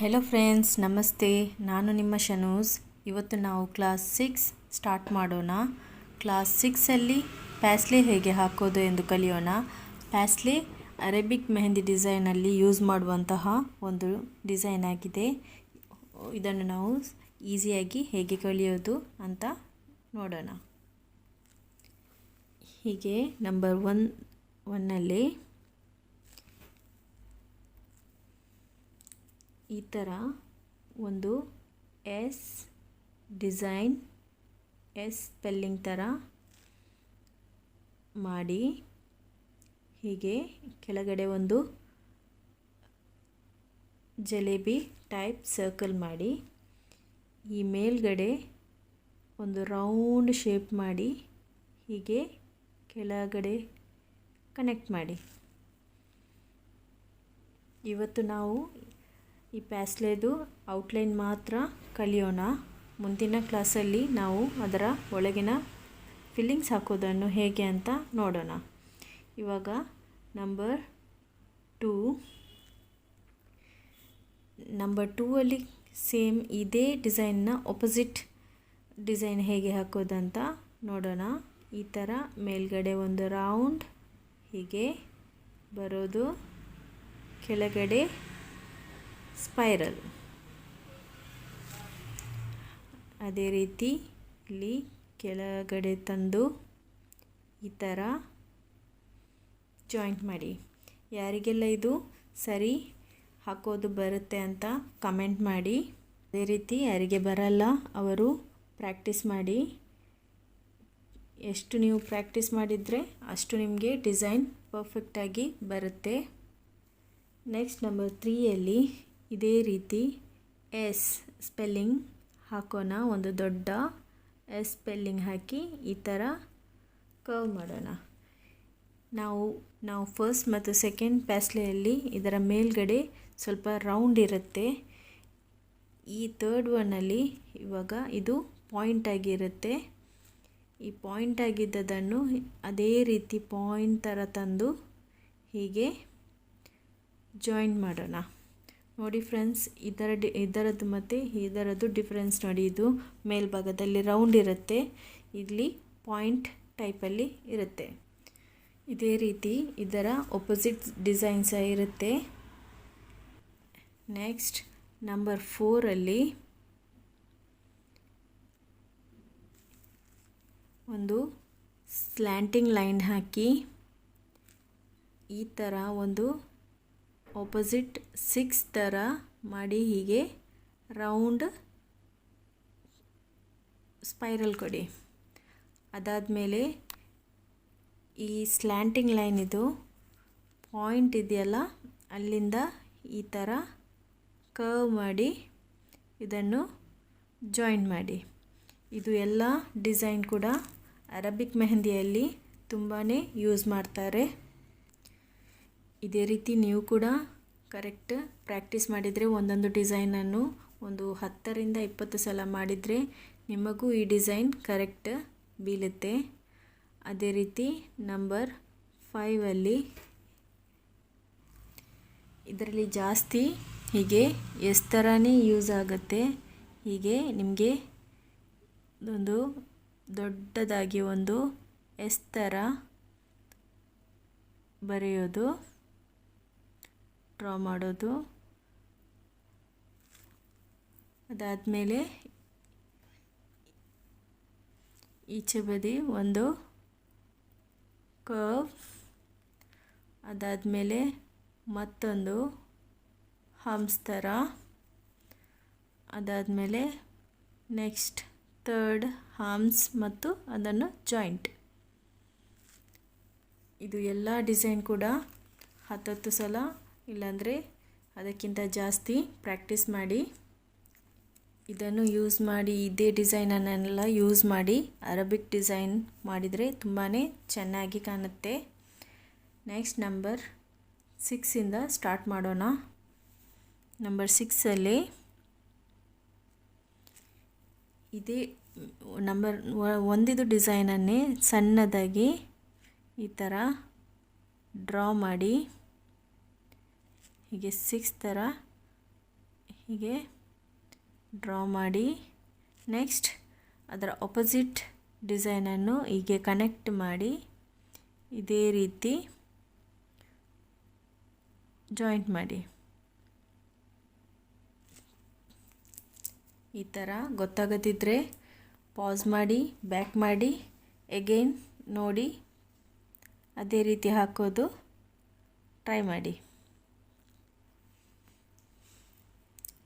Hello friends ನಮಸ್ತೆ ನಾನು ನಿಮ್ಮ ಶನೂಸ್ ಇವತ್ತು ನಾವು ಕ್ಲಾಸ್ ಸಿಕ್ಸ್ ಸ್ಟಾರ್ಟ್ ಮಾಡೋಣ ಕ್ಲಾಸ್ ಸಿಕ್ಸಲ್ಲಿ ಪ್ಯಾಸ್ಲೆ ಹೇಗೆ ಹಾಕೋದು ಎಂದು ಕಲಿಯೋಣ ಪ್ಯಾಸ್ಲೆ ಅರೇಬಿಕ್ ಮೆಹಂದಿ ಡಿಸೈನಲ್ಲಿ ಯೂಸ್ ಮಾಡುವಂತಹ ಒಂದು ಡಿಸೈನ್ ಆಗಿದೆ ಇದನ್ನು ನಾವು ಈಸಿಯಾಗಿ ಹೇಗೆ ಕಲಿಯೋದು ಅಂತ ನೋಡೋಣ ಹೀಗೆ ನಂಬರ್ ಒನ್ ಒನ್ನಲ್ಲಿ ಈ ಥರ ಒಂದು ಎಸ್ ಡಿಸೈನ್ ಎಸ್ ಸ್ಪೆಲ್ಲಿಂಗ್ ಥರ ಮಾಡಿ ಹೀಗೆ ಕೆಳಗಡೆ ಒಂದು ಜಲೇಬಿ ಟೈಪ್ ಸರ್ಕಲ್ ಮಾಡಿ, ಈ ಮೇಲ್ಗಡೆ ಒಂದು ರೌಂಡ್ ಶೇಪ್ ಮಾಡಿ ಹೀಗೆ ಕೆಳಗಡೆ ಕನೆಕ್ಟ್ ಮಾಡಿ. ಇವತ್ತು ನಾವು ಈ ಪ್ಯಾಸ್ಲೇದು ಔಟ್ಲೈನ್ ಮಾತ್ರ ಕಲಿಯೋಣ. ಮುಂದಿನ ಕ್ಲಾಸಲ್ಲಿ ನಾವು ಅದರ ಒಳಗಿನ ಫಿಲ್ಲಿಂಗ್ಸ್ ಹಾಕೋದನ್ನು ಹೇಗೆ ಅಂತ ನೋಡೋಣ. ಇವಾಗ ನಂಬರ್ ಟೂ. ನಂಬರ್ ಟೂ ಅಲ್ಲಿ ಸೇಮ್ ಇದೇ ಡಿಸೈನ್ನ ಒಪೊಸಿಟ್ ಡಿಸೈನ್ ಹೇಗೆ ಹಾಕೋದಂತ ನೋಡೋಣ. ಈ ಥರ ಮೇಲ್ಗಡೆ ಒಂದು ರೌಂಡ್ ಹೀಗೆ ಬರೋದು, ಕೆಳಗಡೆ ಸ್ಪೈರಲ್ ಅದೇ ರೀತಿ ಇಲ್ಲಿ ಕೆಳಗಡೆ ತಂದು ಈ ಥರ ಜಾಯಿಂಟ್ ಮಾಡಿ. ಯಾರಿಗೆಲ್ಲ ಇದು ಸರಿ ಹಾಕೋದು ಬರುತ್ತೆ ಅಂತ ಕಮೆಂಟ್ ಮಾಡಿ. ಅದೇ ರೀತಿ ಯಾರಿಗೆ ಬರಲ್ಲ ಅವರು ಪ್ರಾಕ್ಟೀಸ್ ಮಾಡಿ. ಎಷ್ಟು ನೀವು ಪ್ರಾಕ್ಟೀಸ್ ಮಾಡಿದರೆ ಅಷ್ಟು ನಿಮಗೆ ಡಿಸೈನ್ ಪರ್ಫೆಕ್ಟಾಗಿ ಬರುತ್ತೆ. ನೆಕ್ಸ್ಟ್ ನಂಬರ್ ತ್ರೀಯಲ್ಲಿ ಇದೇ ರೀತಿ ಎಸ್ ಸ್ಪೆಲ್ಲಿಂಗ್ ಹಾಕೋಣ, ಒಂದು ದೊಡ್ಡ ಎಸ್ ಸ್ಪೆಲ್ಲಿಂಗ್ ಹಾಕಿ ಈ ಥರ ಕರ್ವ್ ಮಾಡೋಣ. ನಾವು ನಾವು ಫಸ್ಟ್ ಮತ್ತು ಸೆಕೆಂಡ್ ಪ್ಯಾಸ್ಲೆಯಲ್ಲಿ ಇದರ ಮೇಲ್ಗಡೆ ಸ್ವಲ್ಪ ರೌಂಡ್ ಇರುತ್ತೆ. ಈ ತರ್ಡ್ ಒನ್ನಲ್ಲಿ ಇವಾಗ ಇದು ಪಾಯಿಂಟ್ ಆಗಿರುತ್ತೆ. ಈ ಪಾಯಿಂಟ್ ಆಗಿದ್ದದನ್ನು ಅದೇ ರೀತಿ ಪಾಯಿಂಟ್ ಥರ ತಂದು ಹೀಗೆ ಜಾಯಿನ್ ಮಾಡೋಣ. ನೋಡಿ ಫ್ರೆಂಡ್ಸ್ ಇದರ ಡಿ, ಇದರದ್ದು ಮತ್ತು ಇದರದ್ದು ಡಿಫ್ರೆನ್ಸ್ ನೋಡಿ. ಇದು ಮೇಲ್ಭಾಗದಲ್ಲಿ ರೌಂಡ್ ಇರುತ್ತೆ. ಇಲ್ಲಿ ಪಾಯಿಂಟ್ ಟೈಪಲ್ಲಿ ಇರುತ್ತೆ. ಇದೇ ರೀತಿ ಇದರ ಒಪೋಸಿಟ್ ಡಿಸೈನ್ ಸಹ ಇರುತ್ತೆ. ನೆಕ್ಸ್ಟ್ ನಂಬರ್ ಫೋರಲ್ಲಿ ಒಂದು ಸ್ಲ್ಯಾಂಟಿಂಗ್ ಲೈನ್ ಹಾಕಿ ಈ ಥರ ಒಂದು ಆಪೋಸಿಟ್ ಸಿಕ್ಸ್ ಥರ ಮಾಡಿ ಹೀಗೆ ರೌಂಡ್ ಸ್ಪೈರಲ್ ಕೊಡಿ. ಅದಾದಮೇಲೆ ಈ ಸ್ಲ್ಯಾಂಟಿಂಗ್ ಲೈನ್ ಇದು ಪಾಯಿಂಟ್ ಇದೆಯಲ್ಲ, ಅಲ್ಲಿಂದ ಈ ಥರ ಕರ್ವ್ ಮಾಡಿ ಇದನ್ನು ಜಾಯಿನ್ ಮಾಡಿ. ಇದು ಎಲ್ಲ ಡಿಸೈನ್ ಕೂಡ ಅರಬಿಕ್ ಮೆಹಂದಿಯಲ್ಲಿ ತುಂಬಾ ಯೂಸ್ ಮಾಡ್ತಾರೆ. ಇದೇ ರೀತಿ ನೀವು ಕೂಡ ಕರೆಕ್ಟ್ ಪ್ರಾಕ್ಟೀಸ್ ಮಾಡಿದರೆ ಒಂದೊಂದು ಡಿಸೈನನ್ನು ಒಂದು ಹತ್ತರಿಂದ ಇಪ್ಪತ್ತು ಸಲ ಮಾಡಿದರೆ ನಿಮಗೂ ಈ ಡಿಸೈನ್ ಕರೆಕ್ಟ್ ಬೀಳುತ್ತೆ. ಅದೇ ರೀತಿ ನಂಬರ್ ಫೈವಲ್ಲಿ ಇದರಲ್ಲಿ ಜಾಸ್ತಿ ಹೀಗೆ ಎಸ್ ಥರನೇ ಯೂಸ್ ಆಗುತ್ತೆ. ಹೀಗೆ ನಿಮಗೆ ಒಂದು ದೊಡ್ಡದಾಗಿ ಒಂದು ಎಸ್ ಥರ ಬರೆಯೋದು ಡ್ರಾ ಮಾಡೋದು. ಅದಾದಮೇಲೆ ಈಚೆ ಬದಿ ಒಂದು ಕರ್ವ್ ಅದಾದಮೇಲೆ ಮತ್ತೊಂದು ಹಮ್ಸ್ ಥರ ಅದಾದಮೇಲೆ ನೆಕ್ಸ್ಟ್ ಥರ್ಡ್ ಹಾಮ್ಸ್ ಮತ್ತು ಅದನ್ನು ಜಾಯಿಂಟ್ ಇದು ಎಲ್ಲ ಡಿಸೈನ್ ಕೂಡ ಹತ್ತತ್ತು ಸಲ ಇಲ್ಲಾಂದರೆ ಅದಕ್ಕಿಂತ ಜಾಸ್ತಿ ಪ್ರಾಕ್ಟೀಸ್ ಮಾಡಿ, ಇದನ್ನು ಯೂಸ್ ಮಾಡಿ, ಇದೇ ಡಿಸೈನನ್ನೆಲ್ಲ ಯೂಸ್ ಮಾಡಿ ಅರಬಿಕ್ ಡಿಸೈನ್ ಮಾಡಿದರೆ ತುಂಬಾ ಚೆನ್ನಾಗಿ ಕಾಣುತ್ತೆ. ನೆಕ್ಸ್ಟ್ ನಂಬರ್ ಸಿಕ್ಸಿಂದ ಸ್ಟಾರ್ಟ್ ಮಾಡೋಣ. ನಂಬರ್ ಸಿಕ್ಸಲ್ಲಿ ಇದೇ ನಂಬರ್ ಒಂದಿದು ಡಿಸೈನನ್ನೇ ಸಣ್ಣದಾಗಿ ಈ ಥರ ಡ್ರಾ ಮಾಡಿ. ಹೀಗೆ ಸಿಕ್ಸ್ ಥರ ಹೀಗೆ ಡ್ರಾ ಮಾಡಿ ನೆಕ್ಸ್ಟ್ ಅದರ ಅಪೋಸಿಟ್ ಡಿಸೈನನ್ನು ಹೀಗೆ ಕನೆಕ್ಟ್ ಮಾಡಿ, ಇದೇ ರೀತಿ ಜಾಯಿಂಟ್ ಮಾಡಿ. ಈ ಥರ ಗೊತ್ತಾಗದಿದ್ದರೆ ಪಾಸ್ ಮಾಡಿ ಬ್ಯಾಕ್ ಮಾಡಿ ಎಗೈನ್ ನೋಡಿ, ಅದೇ ರೀತಿ ಹಾಕೋದು ಟ್ರೈ ಮಾಡಿ.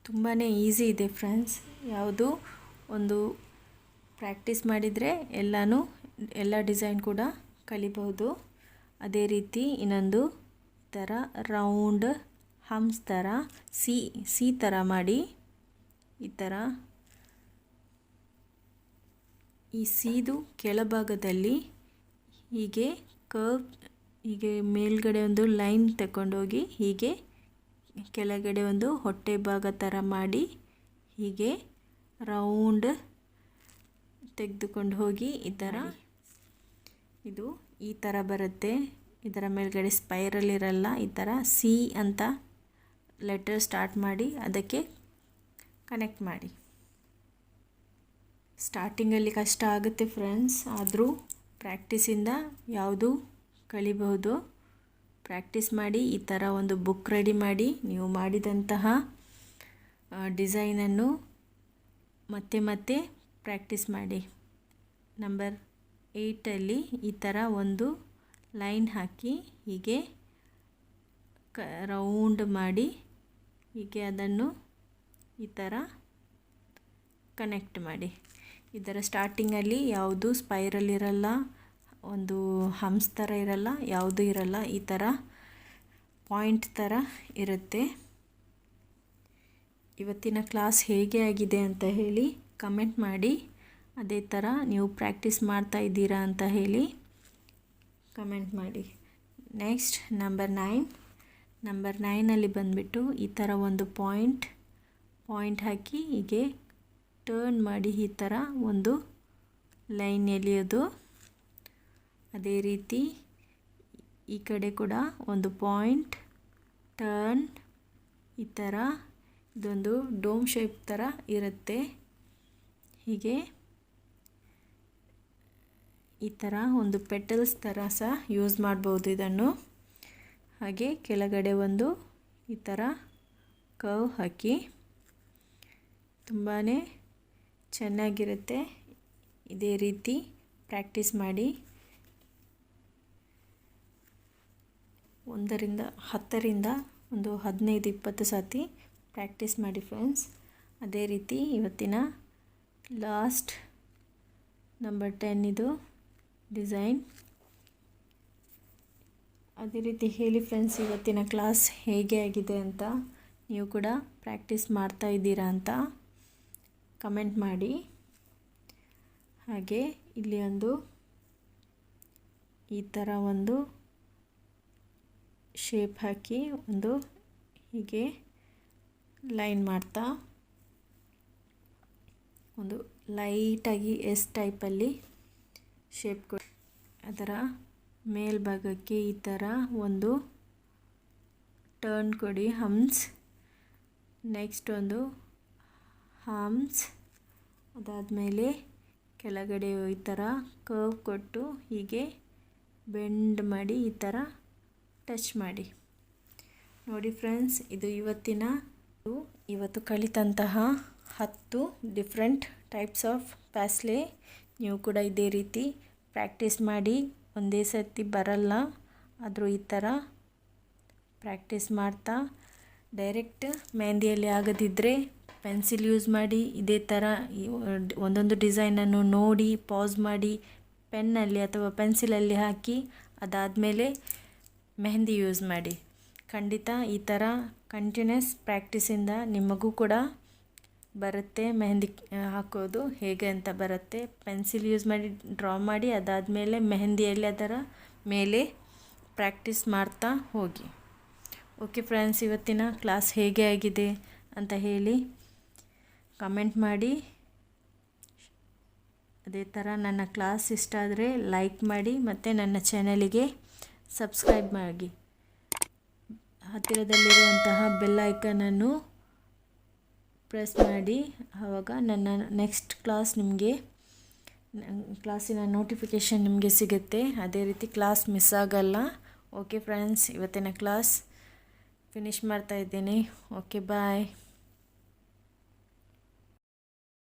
ತುಂಬಾ ಈಸಿ ಇದೆ ಫ್ರೆಂಡ್ಸ್ ಯಾವುದು? ಒಂದು ಪ್ರಾಕ್ಟೀಸ್ ಮಾಡಿದರೆ ಎಲ್ಲನೂ, ಎಲ್ಲ ಡಿಸೈನ್ ಕೂಡ ಕಲಿಬಹುದು. ಅದೇ ರೀತಿ ಇನ್ನೊಂದು ಥರ ರೌಂಡ್ ಹಮ್ಸ್ ಥರ ಸಿ ಸಿ ಥರ ಮಾಡಿ, ಈ ಥರ ಈ ಸೀದು ಕೆಳಭಾಗದಲ್ಲಿ ಹೀಗೆ ಕರ್ವ್ ಹೀಗೆ ಮೇಲ್ಗಡೆ ಒಂದು ಲೈನ್ ತಗೊಂಡೋಗಿ ಹೀಗೆ ಕೆಳಗಡೆ ಒಂದು ಹೊಟ್ಟೆ ಭಾಗ ಥರ ಮಾಡಿ ಹೀಗೆ ರೌಂಡ್ ತೆಗೆದುಕೊಂಡು ಹೋಗಿ ಈ ಥರ ಇದು ಈ ಥರ ಬರುತ್ತೆ. ಇದರ ಮೇಲ್ಗಡೆ ಸ್ಪೈರಲ್ ಇರಲ್ಲ. ಈ ಥರ ಸಿ ಅಂತ ಲೆಟರ್ ಸ್ಟಾರ್ಟ್ ಮಾಡಿ ಅದಕ್ಕೆ ಕನೆಕ್ಟ್ ಮಾಡಿ. ಸ್ಟಾರ್ಟಿಂಗಲ್ಲಿ ಕಷ್ಟ ಆಗುತ್ತೆ ಫ್ರೆಂಡ್ಸ್ ಆದರೂ ಪ್ರಾಕ್ಟೀಸಿಂದ ಯಾವುದು ಕಲಿಬಹುದು? ಪ್ರಾಕ್ಟೀಸ್ ಮಾಡಿ, ಈ ಥರ ಒಂದು ಬುಕ್ ರೆಡಿ ಮಾಡಿ, ನೀವು ಮಾಡಿದಂತಹ ಡಿಸೈನನ್ನು ಮತ್ತೆ ಮತ್ತೆ ಪ್ರಾಕ್ಟೀಸ್ ಮಾಡಿ. ನಂಬರ್ ಏಯ್ಟಲ್ಲಿ ಈ ಥರ ಒಂದು ಲೈನ್ ಹಾಕಿ, ಹೀಗೆ ಕ ರೌಂಡ್ ಮಾಡಿ, ಹೀಗೆ ಅದನ್ನು ಈ ಥರ ಕನೆಕ್ಟ್ ಮಾಡಿ. ಇದರ ಸ್ಟಾರ್ಟಿಂಗಲ್ಲಿ ಯಾವುದು ಸ್ಪೈರಲ್ ಇರಲ್ಲ ಒಂದು ಹಂಸ್ ಥರ ಇರಲ್ಲ, ಯಾವುದೂ ಇರಲ್ಲ, ಈ ಥರ ಪಾಯಿಂಟ್ ಥರ ಇರುತ್ತೆ. ಇವತ್ತಿನ ಕ್ಲಾಸ್ ಹೇಗೆ ಆಗಿದೆ ಅಂತ ಹೇಳಿ ಕಮೆಂಟ್ ಮಾಡಿ. ಅದೇ ಥರ ನೀವು ಪ್ರಾಕ್ಟೀಸ್ ಮಾಡ್ತಾ ಇದ್ದೀರಾ ಅಂತ ಹೇಳಿ ಕಮೆಂಟ್ ಮಾಡಿ. ನೆಕ್ಸ್ಟ್ ನಂಬರ್ ನೈನ್ ನಂಬರ್ ನೈನಲ್ಲಿ ಬಂದುಬಿಟ್ಟು ಈ ಥರ ಒಂದು ಪಾಯಿಂಟ್ ಪಾಯಿಂಟ್ ಹಾಕಿ ಹೀಗೆ ಟರ್ನ್ ಮಾಡಿ ಈ ಥರ ಒಂದು ಲೈನ್ ಎಳೆಯೋದು. ಅದೇ ರೀತಿ ಈ ಕಡೆ ಕೂಡ ಒಂದು ಪಾಯಿಂಟ್ ಟರ್ನ್ ಈ ಥರ ಇದೊಂದು ಡೋಮ್ ಶೇಪ್ ಥರ ಇರುತ್ತೆ. ಹೀಗೆ ಈ ಥರ ಒಂದು ಪೆಟಲ್ಸ್ ಥರ ಸಹ ಯೂಸ್ ಮಾಡ್ಬೋದು ಇದನ್ನು. ಹಾಗೆ ಕೆಳಗಡೆ ಒಂದು ಈ ಥರ ಕವ್ ಹಾಕಿ ತುಂಬಾ ಚೆನ್ನಾಗಿರುತ್ತೆ. ಇದೇ ರೀತಿ ಪ್ರಾಕ್ಟೀಸ್ ಮಾಡಿ. ಒಂದರಿಂದ ಹತ್ತರಿಂದ ಒಂದು ಹದಿನೈದು ಇಪ್ಪತ್ತು ಸತಿ ಪ್ರ್ಯಾಕ್ಟೀಸ್ ಮಾಡಿ ಫ್ರೆಂಡ್ಸ್ ಅದೇ ರೀತಿ ಇವತ್ತಿನ ಲಾಸ್ಟ್ ನಂಬರ್ ಟೆನ್ ಇದು ಡಿಸೈನ್ ಅದೇ ರೀತಿ ಹೇಳಿ ಫ್ರೆಂಡ್ಸ್ ಇವತ್ತಿನ ಕ್ಲಾಸ್ ಹೇಗೆ ಆಗಿದೆ ಅಂತ ನೀವು ಕೂಡ ಪ್ರ್ಯಾಕ್ಟೀಸ್ ಮಾಡ್ತಾ ಇದ್ದೀರಾ ಅಂತ ಕಮೆಂಟ್ ಮಾಡಿ. ಹಾಗೆ ಇಲ್ಲಿ ಒಂದು ಈ ಥರ ಒಂದು ಶೇಪ್ ಹಾಕಿ ಒಂದು ಹೀಗೆ ಲೈನ್ ಮಾಡ್ತಾ, ಒಂದು ಲೈಟಾಗಿ ಎಸ್ ಟೈಪಲ್ಲಿ ಶೇಪ್ ಕೊಡಿ, ಅದರ ಮೇಲ್ಭಾಗಕ್ಕೆ ಈ ಥರ ಒಂದು ಟರ್ನ್ ಕೊಡಿ ಹಮ್ಸ್ ನೆಕ್ಸ್ಟ್ ಒಂದು ಹಮ್ಸ್ ಅದಾದಮೇಲೆ ಕೆಳಗಡೆ ಈ ಥರ ಕರ್ವ್ ಕೊಟ್ಟು ಹೀಗೆ ಬೆಂಡ್ ಮಾಡಿ ಈ ಥರ ಟಚ್ ಮಾಡಿ. ನೋಡಿ ಫ್ರೆಂಡ್ಸ್, ಇದು ಇವತ್ತಿನ ಇವತ್ತು ಕಲಿತಂತಹ ಹತ್ತು ಡಿಫ್ರೆಂಟ್ ಟೈಪ್ಸ್ ಆಫ್ ಪ್ಯಾಸ್ಲೆ ನೀವು ಕೂಡ ಇದೇ ರೀತಿ ಪ್ರ್ಯಾಕ್ಟೀಸ್ ಮಾಡಿ, ಒಂದೇ ಸರ್ತಿ ಬರಲ್ಲ, ಆದರೂ ಈ ಥರ ಪ್ರ್ಯಾಕ್ಟೀಸ್ ಮಾಡ್ತಾ ಡೈರೆಕ್ಟ್ ಮೆಹಂದಿಯಲ್ಲಿ ಆಗದಿದ್ದರೆ ಪೆನ್ಸಿಲ್ ಯೂಸ್ ಮಾಡಿ, ಇದೇ ಥರ ಒಂದೊಂದು ಡಿಸೈನನ್ನು ನೋಡಿ ಪಾಸ್ ಮಾಡಿ ಪೆನ್ನಲ್ಲಿ ಅಥವಾ ಪೆನ್ಸಿಲಲ್ಲಿ ಹಾಕಿ, ಅದಾದಮೇಲೆ ಮೆಹಂದಿ ಯೂಸ್ ಮಾಡಿ. ಖಂಡಿತ ಈ ಥರ ಕಂಟಿನ್ಯೂಸ್ ಪ್ರ್ಯಾಕ್ಟೀಸಿಂದ ನಿಮಗೂ ಕೂಡ ಬರುತ್ತೆ ಮೆಹಂದಿ ಹಾಕೋದು. ಹೇಗೆ ಅಂತ ಬರುತ್ತೆ. ಪೆನ್ಸಿಲ್ ಯೂಸ್ ಮಾಡಿ, ಡ್ರಾ ಮಾಡಿ, ಅದಾದಮೇಲೆ ಮೆಹಂದಿಯಲ್ಲಿ ಅದರ ಮೇಲೆ ಪ್ರ್ಯಾಕ್ಟೀಸ್ ಮಾಡ್ತಾ ಹೋಗಿ. ಓಕೆ ಫ್ರೆಂಡ್ಸ್ ಇವತ್ತಿನ ಕ್ಲಾಸ್ ಹೇಗೆ ಆಗಿದೆ ಅಂತ ಹೇಳಿ ಕಮೆಂಟ್ ಮಾಡಿ. ಅದೇ ಥರ ನನ್ನ ಕ್ಲಾಸ್ ಇಷ್ಟ ಆದರೆ ಲೈಕ್ ಮಾಡಿ ಮತ್ತು ನನ್ನ ಚಾನಲಿಗೆ ಸಬ್ಸ್ಕ್ರೈಬ್ ಮಾಡಿ. ಹತ್ತಿರದಲ್ಲಿರುವಂತಹ ಬೆಲ್ ಐಕನನ್ನು ಪ್ರೆಸ್ ಮಾಡಿ. ಆವಾಗ ನನ್ನ ನೆಕ್ಸ್ಟ್ ಕ್ಲಾಸ್ ನಿಮಗೆ, ಕ್ಲಾಸಿನ ನೋಟಿಫಿಕೇಷನ್ ನಿಮಗೆ ಸಿಗುತ್ತೆ. ಅದೇ ರೀತಿ ಕ್ಲಾಸ್ ಮಿಸ್ ಆಗಲ್ಲ. ಓಕೆ ಫ್ರೆಂಡ್ಸ್, ಇವತ್ತಿನ ಕ್ಲಾಸ್ ಫಿನಿಶ್ ಮಾಡ್ತಾ ಇದ್ದೀನಿ. Okay, bye.